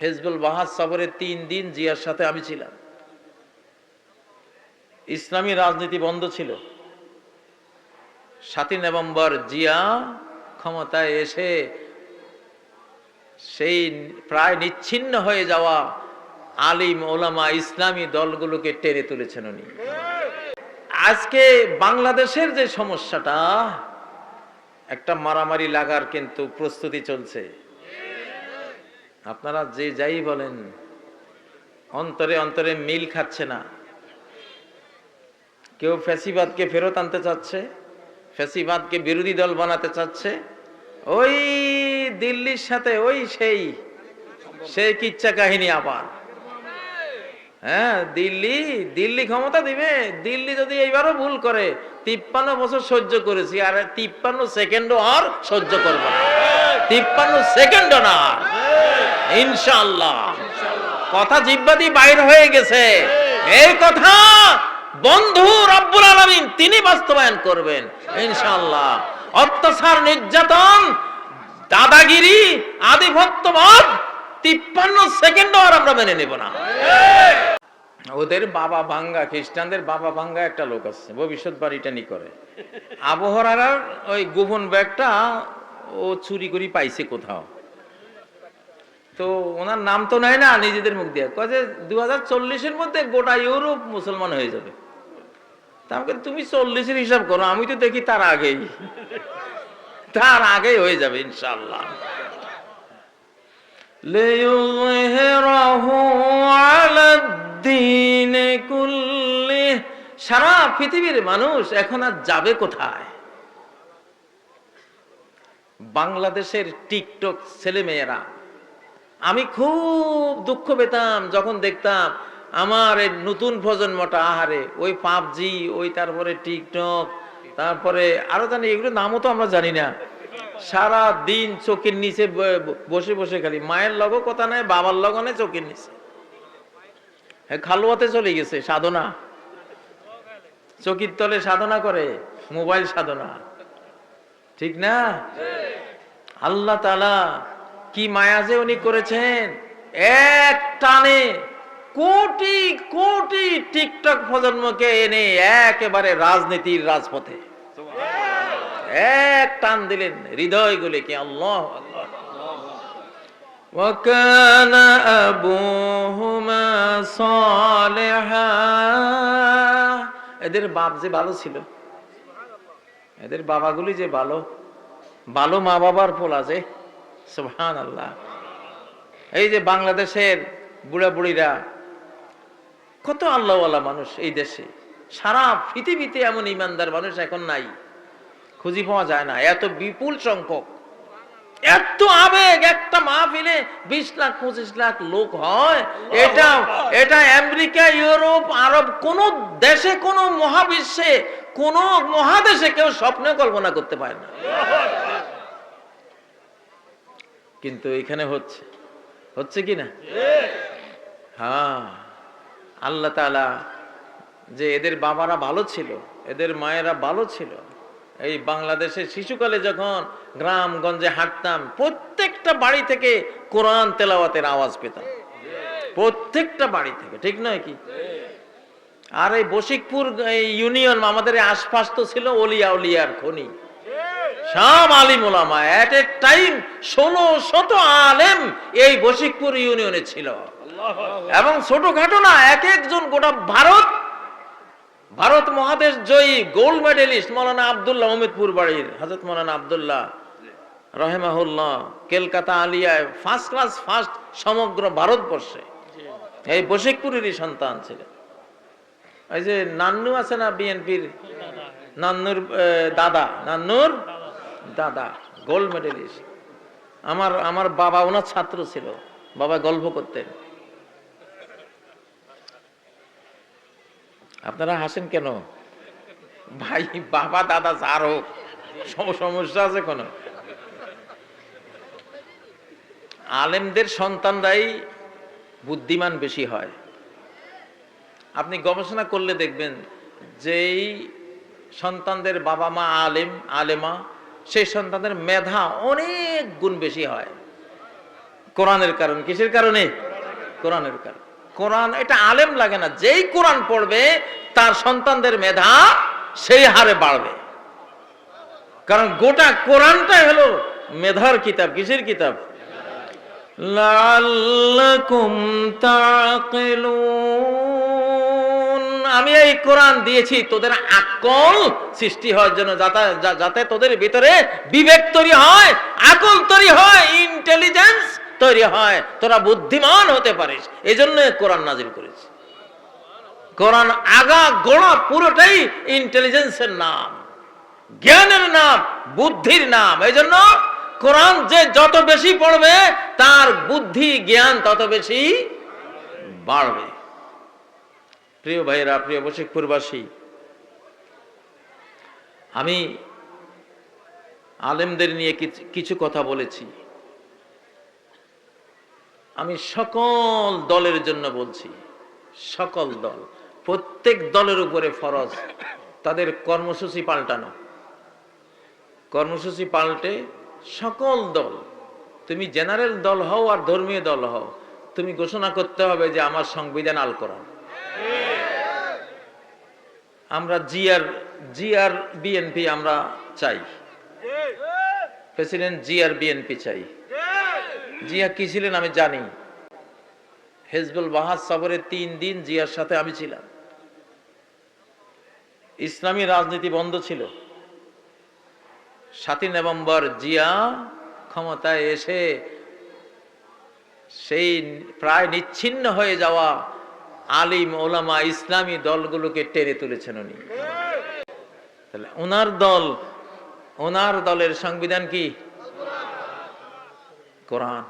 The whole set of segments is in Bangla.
হেজবুল বাহাজ সফরের তিন দিন জিয়ার সাথে আমি ছিলাম। ইসলামী রাজনীতি বন্ধ ছিল। সাতই নভেম্বর জিয়া ক্ষমতায় এসে সেই প্রায় নিচ্ছিন্ন হয়ে যাওয়া আলিম ওলামা ইসলামী দলগুলোকে টেনে তুলেছেন উনি। আজকে বাংলাদেশের যে সমস্যাটা, একটা মারামারি লাগার কিন্তু প্রস্তুতি চলছে। আপনারা যে যাই বলেন, অন্তরে অন্তরে মিল খাচ্ছে না। কেউ ফ্যাসিবাদকে ফেরত আনতে চাচ্ছে, ফ্যাসিবাদকে বিরোধী দল বানাতে চাচ্ছে, ওই দিল্লির সাথে ওই সেই সেই কিচ্ছা কাহিনী আবার। হ্যাঁ দিল্লি দিল্লি ক্ষমতা দিবে। দিল্লি যদি এইবারও ভুল করে, তিপ্পান্ন বছর সহ্য করেছি, আর তিপ্পান্ন সেকেন্ডও আর সহ্য করব না। তিপ্পান্ন সেকেন্ডও না আর। ইনশাআল্লাহ। কথা জিব্বাদি বাইর হয়ে গেছে। এই কথা বন্ধু রব্বুল আলমিন তিনি বাস্তবায়ন করবেন ইনশাল্লাহ অত্যাচার, নির্যাতন, দাদাগিরি, আধিপত্যবাদ তিপ্পান্ন সেকেন্ডও আর আমরা মেনে নেব না। ওদের বাবা ভাঙ্গা, খ্রিস্টানদের বাবা ভাঙ্গা একটা লোক আছে ভবিষ্যৎবাণীটা নি করে। আবহাওয়ার ওই গোপন ব্যাগটা ও চুরি করি পাইছে কোথাও। তো ওনার নাম তো নেয় না, নিজেদের মুখ দিয়ে। কে দু হাজার চল্লিশের মধ্যে গোটা ইউরোপ মুসলমান হয়ে যাবে। তারপরে তুমি চল্লিশের হিসাব করো, আমি তো দেখি তার আগেই। তার আগেই হয়ে যাবে ইনশাল্লাহ সারা পৃথিবীর মানুষ এখন আর যাবে কোথায়? বাংলাদেশের টিকটক ছেলেমেয়েরা আমি খুব দুঃখ পেতাম যখন দেখতাম আমার এই নতুন প্রজন্মটা আহারে ওই পাবজি ওই তারপরে টিকটক তারপরে আরও জানি এগুলো নামও তো আমরা জানি না। সারা দিন চোখের নিচে বসে বসে খালি। মায়ের লগও কথা নাই বাবার লগও নাই চোখের নিচে। হ্যাঁ খালুয়াতে চলে গেছে সাধনা। চকির তলে সাধনা করে মোবাইল সাধনা। ঠিক না? আল্লাহ তালা কি মায়া যে উনি করেছেন এক টানে কোটি কোটি টিকটক প্রজন্মকে এনে একেবারে রাজনীতির রাজপথে এক টান দিলেন হৃদয়গুলিকে আল্লাহ আল্লাহ وكان أبوهما صالحا এদের বাপ যে ভালো ছিল এদের বাবাগুলি যে ভালো ভালো মা বাবার পোলা যে সুবহান আল্লাহ এই যে বাংলাদেশের বুড়া বুড়িরা কত আল্লাহওয়ালা মানুষ এই দেশে। সারা পৃথিবীতে এমন ইমানদার মানুষ এখন নাই। খুঁজি পাওয়া যায় না। এত বিপুল সংখ্যক। এত আবেগ, একটা মাহফিলে বিশ লাখ, পঁচিশ লাখ লোক হয়। এটা এটা আমেরিকা, ইউরোপ, আরব, কোন দেশে, কোন মহাবিশ্বে, কোন মহাদেশে কেউ স্বপ্নে কল্পনা করতে পারে না। কিন্তু এখানে হচ্ছে। হচ্ছে কি না? হ্যাঁ। আল্লাহ তাআলা যে এদের বাবারা ভালো ছিল, এদের মায়েরা ভালো ছিল। এই বাংলাদেশে শিশুকালে যখন গ্রামগঞ্জে হাঁটতাম, প্রত্যেকটা বাড়ি থেকে কোরআন তেলাওয়াতের আওয়াজ পেতাম। প্রত্যেকটা বাড়ি থেকে, ঠিক নয় কি? আর এই বশিকপুর এই ইউনিয়ন, আমাদের আশপাশ তো ছিল অলিয়া উলিয়ার খনি। সব আলিম ওলামা এট এ টাইম ষোলো শত আলেম এই বশিকপুর ইউনিয়নে ছিল। এবং ছোটখাটো না এক একজন গোটা ভারত ভারত মহাদেশ জয়ী গোল্ড মেডেলিস্ট মৌলানা আবদুল্লাহ অমিতপুর বাড়ির হজরত মৌলানা আবদুল্লাহ রহেমাহুল্লাহ কলকাতা আলিয়ায় ফার্স্ট ক্লাস ফার্স্ট সমগ্র ভারতবর্ষে। এই বশিকপুরেরই সন্তান ছিলেন। এই যে নান্নু আছে না বিএনপির নান্নুর দাদা। নান্নুর? দাদা গোল্ড মেডেলিস্ট আমার আমার বাবা ওনার ছাত্র ছিল। বাবা গল্প করতেন। আপনারা হাসেন কেন? ভাই, বাবা, দাদা যার হোক সমস্যা আছে কোনো? আলেমদের সন্তানরাই বুদ্ধিমান বেশি হয়। আপনি গবেষণা করলে দেখবেন, যেই সন্তানদের বাবা মা আলেম, আলেমা সেই সন্তানদের মেধা অনেক গুণ বেশি হয়। কোরআনের কারণ কিসের কারণে? কোরআনের কারণ। কোরআন, এটা আলেম লাগে না, যেই কোরআন পড়বে, তার সন্তানদের মেধা সেই হারে বাড়বে। কারণ গোটা কোরআনটাই হলো মেধার কিতাব, কিসের কিতাব? লাল্লাকুম তাকিলুন আমি এই কোরআন দিয়েছি, তোদের আকল সৃষ্টি হওয়ার জন্য যাতে তোদের ভিতরে বিবেক তৈরি হয়, আকল তৈরি হয় ইন্টেলিজেন্স তৈরি হয়, তোরা বুদ্ধিমান হতে পারিস। এই জন্য কোরআন নাজিল করেছি। কোরআন আগা গোড়া পুরোটাই ইন্টেলিজেন্সের নাম, জ্ঞানের নাম, বুদ্ধির নাম। এই জন্য কোরআন যে যত বেশি পড়বে, তার বুদ্ধি জ্ঞান তত বেশি বাড়বে। প্রিয় ভাইয়েরা, প্রিয় বশিকপুরবাসী আমি আলেমদের নিয়ে কিছু- কথা বলেছি। আমি সকল দলের জন্য বলছি, সকল দল, প্রত্যেক দলের উপরে ফরজ, তাদের কর্মসূচি পাল্টানো। কর্মসূচি পাল্টে সকল দল, তুমি জেনারেল দল হও আর ধর্মীয় দল হও, তুমি ঘোষণা করতে হবে যে আমার সংবিধান আল কোরআন। আমরা জিআর জিআর বিএনপি আমরা চাই। প্রেসিডেন্ট জিআর বিএনপি চাই। জিয়া কি ছিলেন আমি জানি। হেজবুল বাহাদ সবরের তিন দিন জিয়ার সাথে আমি ছিলাম। ইসলামী রাজনীতি বন্ধ ছিল। সাতই নভেম্বর জিয়া ক্ষমতায় এসে সেই প্রায় নিচ্ছিন্ন হয়ে যাওয়া আলিম ওলামা ইসলামী দলগুলোকে টেনে তুলেছেন উনি। তাহলে ওনার দল ওনার দলের সংবিধান কি? কোরআন।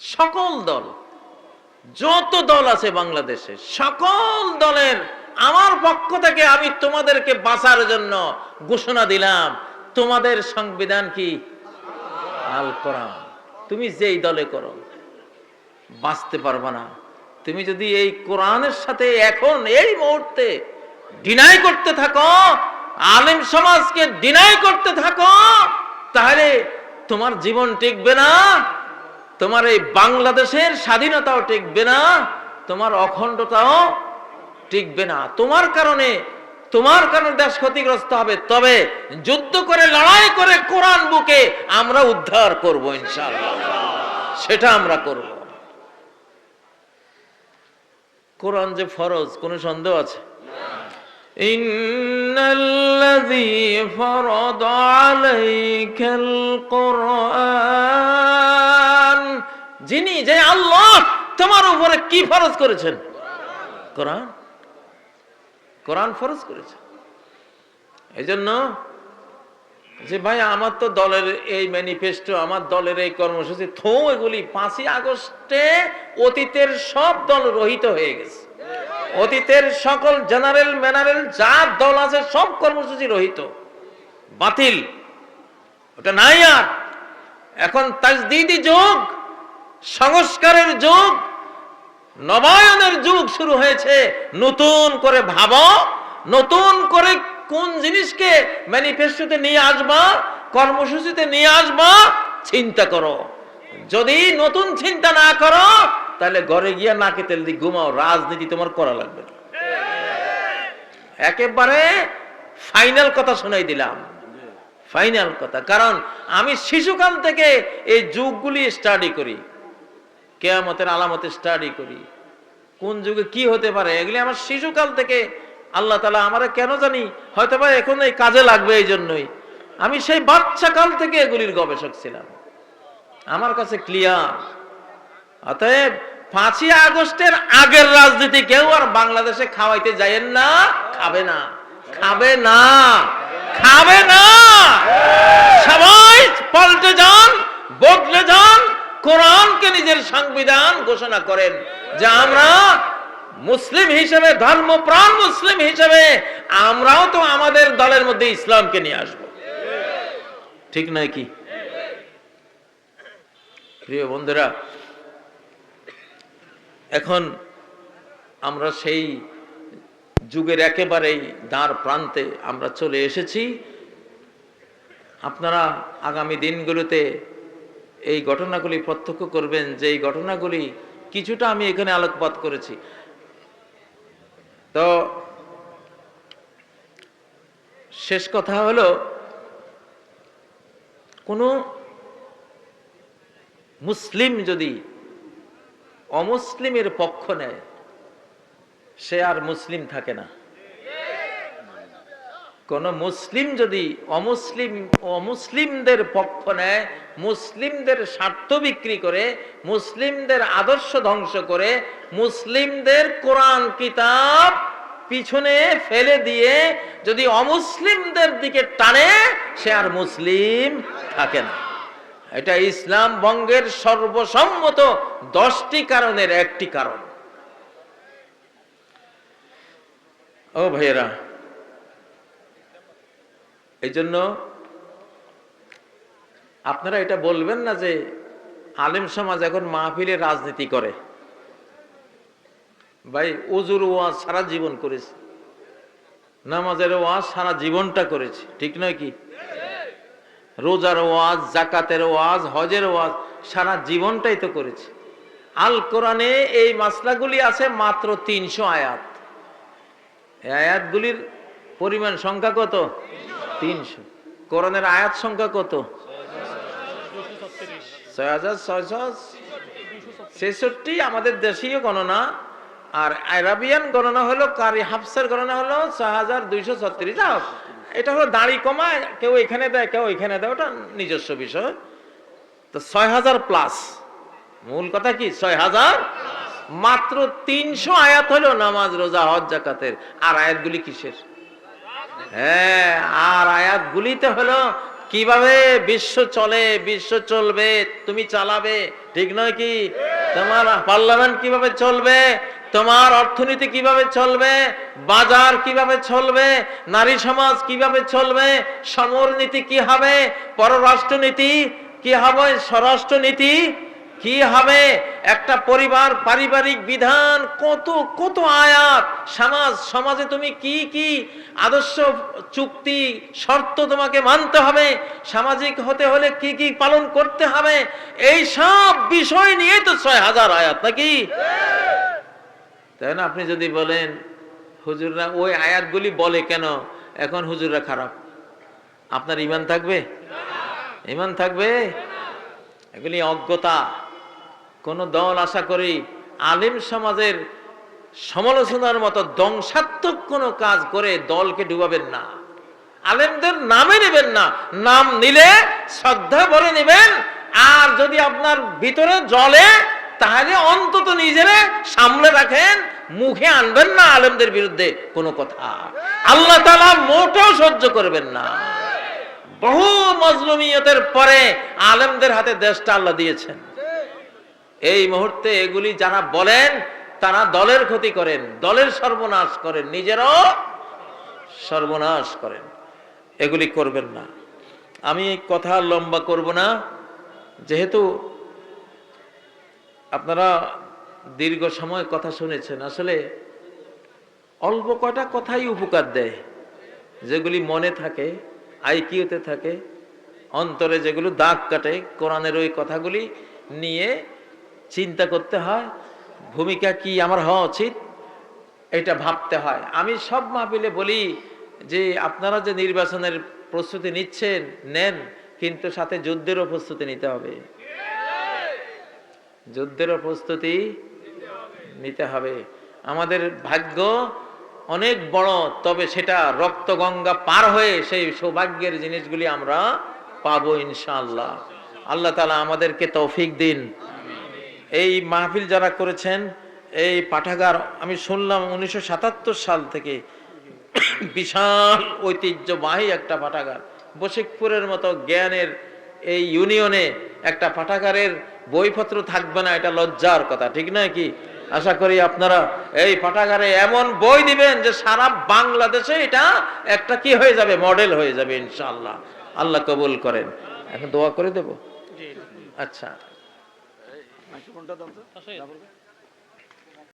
সকল দল, যত দল আছে বাংলাদেশে, সকল দলের আমার পক্ষ থেকে আমি তোমাদেরকে বাঁচার জন্য ঘোষণা দিলাম, তোমাদের সংবিধান কি? আল কোরআন তুমি যেই দলে করো। বাঁচতে পারবা না। তুমি যদি এই কোরআনের সাথে এখন এই মুহূর্তে ডিনাই করতে থাকো, আলেম সমাজকে ডিনাই করতে থাকো, তাহলে তোমার জীবন টিকবে না, তোমার এই বাংলাদেশের স্বাধীনতাও টিকবে না, তোমার অখণ্ডতাও টিকবে না। তোমার কারণে তোমার কারণে দেশ ক্ষতিগ্রস্ত হবে। তবে যুদ্ধ করে, লড়াই করে কোরআন বুকে আমরা উদ্ধার করব ইনশাআল্লাহ। সেটা আমরা করব। কোরআন যে ফরজ কোনো সন্দেহ আছে إن الذي فرض عليك القرآن যিনি যে আল্লাহ তোমার উপরে কি ফরজ করেছেন কোরআন কোরআন ফরজ করেছে এই জন্য যে ভাই, আমার তো দলের এই ম্যানিফেস্টো আমার দলের এই কর্মসূচি, থো, এগুলি পাঁচই আগস্টে অতীতের সব দল রহিত হয়ে গেছে। অতীতের সকল জেনারেল, ম্যানারেল যা দল আছে, সব কর্মসূচি রহিত। বাতিল। ওটা নাই আর। এখন তাজদিদি যুগ, সংস্কারের যুগ, নবায়নের যুগ শুরু হয়েছে। নতুন করে ভাবো, নতুন করে কোন জিনিসকে ম্যানিফেস্টোতে নিয়ে আসবা, কর্মসূচিতে নিয়ে আসবা, চিন্তা করো। যদি নতুন চিন্তা না করো, তাহলে ঘরে গিয়া নাকে তেল দিয়ে ঘুমাও, রাজনীতি তোমার করা লাগবে একেবারে ফাইনাল কথা শোনাই দিলাম। ফাইনাল কথা, কারণ আমি শিশুকাল থেকে এই যুগগুলি স্টাডি করি, কেয়ামতের আলামতে স্টাডি করি। কোন যুগে কি হতে পারে, এগুলি আমার শিশুকাল থেকে আল্লাহ তালা আমারে কেন জানি হয়তো বা এখন এই কাজে লাগবে এই জন্যই আমি সেই বাচ্চা কাল থেকে এগুলির গবেষক ছিলাম। আমার কাছে ক্লিয়ার। অতএব পাঁচই আগস্টের আগের রাজনীতি কেউ আর বাংলাদেশে খাওয়াইতে যায়েন না, খাবে না। খাবে না। খাবে না। সবাই পাল্টে যান, বদলে যান, কোরআনকে নিজের সংবিধান ঘোষণা করেন। যে আমরা মুসলিম হিসেবে, ধর্মপ্রাণ মুসলিম হিসেবে, আমরাও তো আমাদের দলের মধ্যে ইসলামকে নিয়ে আসব। ঠিক নয় কি? প্রিয় বন্ধুরা, এখন আমরা সেই যুগের একেবারেই দ্বার প্রান্তে আমরা চলে এসেছি। আপনারা আগামী দিনগুলোতে এই ঘটনাগুলি প্রত্যক্ষ করবেন যে এই ঘটনাগুলি কিছুটা আমি এখানে আলোকপাত করেছি। তো শেষ কথা হলো, কোনো মুসলিম যদি অমুসলিমের পক্ষ নেয়, সে আর মুসলিম থাকে না। কোন মুসলিম যদি অমুসলিম, অমুসলিমদের পক্ষ নেয়, মুসলিমদের স্বার্থ বিক্রি করে, মুসলিমদের আদর্শ ধ্বংস করে, মুসলিমদের কোরআন, কিতাব পিছনে ফেলে দিয়ে যদি অমুসলিমদের দিকে টানে, সে আর মুসলিম থাকে না। এটা ইসলাম বঙ্গের সর্বসম্মত দশটি কারণের একটি কারণ। ও ভাইয়েরা এই জন্য আপনারা এটা বলবেন না যে আলেম সমাজ এখন মাহফিলে রাজনীতি করে। ভাই ওজুর ওয়াজ সারা জীবন করেছে। নামাজের ওয়াজ সারা জীবনটা করেছে, ঠিক নয় কি? রোজার ওয়াজ, জাকাতের ওয়াজ, হজের ওয়াজ, সারা জীবনটাই তো করেছে। আল কোরআনে এই মাসলাগুলি আছে মাত্র তিনশো আয়াত। এই আয়াতগুলির পরিমাণ সংখ্যা কত? তিনশো। কোরআনের আয়াত সংখ্যা কত? ছয় হাজার ছয়শো ছেষট্টি। আমাদের দেশীয় গণনা আর আরাবিয়ান গণনা হলো, কারি হাফসের গণনা হলো ছয় হাজার দুইশো ছত্রিশ। এটা হলো দাড়ি কমা, কেউ এখানে দেয়, কেউ এখানে দেয়, ওটা নিজস্ব বিষয়। তো ছয় হাজার প্লাস মূল কথা কি? ছয় হাজার মাত্র তিনশো আয়াত হলো নামাজ, রোজা, হজ, জাকাতের। আর আয়াতগুলি কিসের? হ্যাঁ আর আয়াতগুলিতে হলো, কীভাবে বিশ্ব চলে, বিশ্ব চলবে, তুমি চালাবে, ঠিক নয় কি? তোমার পার্লামেন্ট কীভাবে চলবে? তোমার অর্থনীতি কীভাবে চলবে? বাজার কীভাবে চলবে? নারী সমাজ কীভাবে চলবে? সমরনীতি কি হবে? পররাষ্ট্রনীতি কি হবে? স্বরাষ্ট্রনীতি কি হবে? একটা পরিবার, পারিবারিক বিধান, কত কত আয়াত, সমাজ, সমাজে তুমি কি কি আদর্শ, চুক্তি, শর্ত তোমাকে মানতে হবে? সামাজিক হতে হলে কি কি পালন করতে হবে? এই সব বিষয় নিয়ে তো ছয় হাজার আয়াত নাকি? তাই না? আপনি যদি বলেন, হুজুররা ওই আয়াতগুলি বলে কেন? এখন হুজুররা খারাপ। আপনার ইমান থাকবে? ইমান থাকবে? এগুলি অজ্ঞতা। কোন দল আশা করি আলিম সমাজের সমালোচনার মতো ধ্বংসাত্মক কোনো কাজ করে দলকে ডুবাবেন না। আলেমদের নামে নেবেন না। নাম নিলে শ্রদ্ধা ভরে নেবেন। আর যদি আপনার ভিতরে জলে তাহলে অন্তত নিজেরে সামনে রাখেন, মুখে আনবেন না আলেমদের বিরুদ্ধে কোনো কথা। আল্লাহ তালা মোটেও সহ্য করবেন না। বহু মজলুমিয়তের পরে আলেমদের হাতে দেশটা আল্লাহ দিয়েছেন। এই মুহূর্তে এগুলি যারা বলেন, তারা দলের ক্ষতি করেন, দলের সর্বনাশ করেন, নিজেরও সর্বনাশ করেন। এগুলি করবেন না। আমি কথা লম্বা করব না, যেহেতু আপনারা দীর্ঘ সময় কথা শুনেছেন, আসলে অল্প কয়টা কথাই উপকার দেয়। যেগুলি মনে থাকে আইকিউতে থাকে, অন্তরে যেগুলো দাগ কাটে, কোরআনের ওই কথাগুলি নিয়ে চিন্তা করতে হয়, ভূমিকা কি আমার হওয়া উচিত? এটা ভাবতে হয়। আমি সব মাহফিলে বলি যে, আপনারা যে নির্বাচনের প্রস্তুতি নিচ্ছেন, নেন, কিন্তু সাথে যুদ্ধেরও প্রস্তুতি নিতে হবে। যুদ্ধেরও প্রস্তুতি নিতে হবে। আমাদের ভাগ্য অনেক বড়, তবে সেটা রক্ত গঙ্গা পার হয়ে সেই সৌভাগ্যের জিনিসগুলি আমরা পাবো ইনশাআল্লাহ। আল্লাহ তালা আমাদেরকে তৌফিক দিন। এই মাহফিল যারা করেছেন, এই পাঠাগার, আমি শুনলাম উনিশশো সাতাত্তর সাল থেকে বিশাল ঐতিহ্যবাহী একটা পাঠাগার। বশিকপুরের মতো জ্ঞানের এই ইউনিয়নে একটা পাঠাগারের বইপত্র থাকবে না এটা লজ্জার কথা ঠিক না কি? আশা করি আপনারা এই পাঠাগারে এমন বই দিবেন যে সারা বাংলাদেশে এটা একটা কি হয়ে যাবে মডেল হয়ে যাবে ইনশাল্লাহ আল্লাহ কবুল করেন। এখন দোয়া করে দেব? আচ্ছা।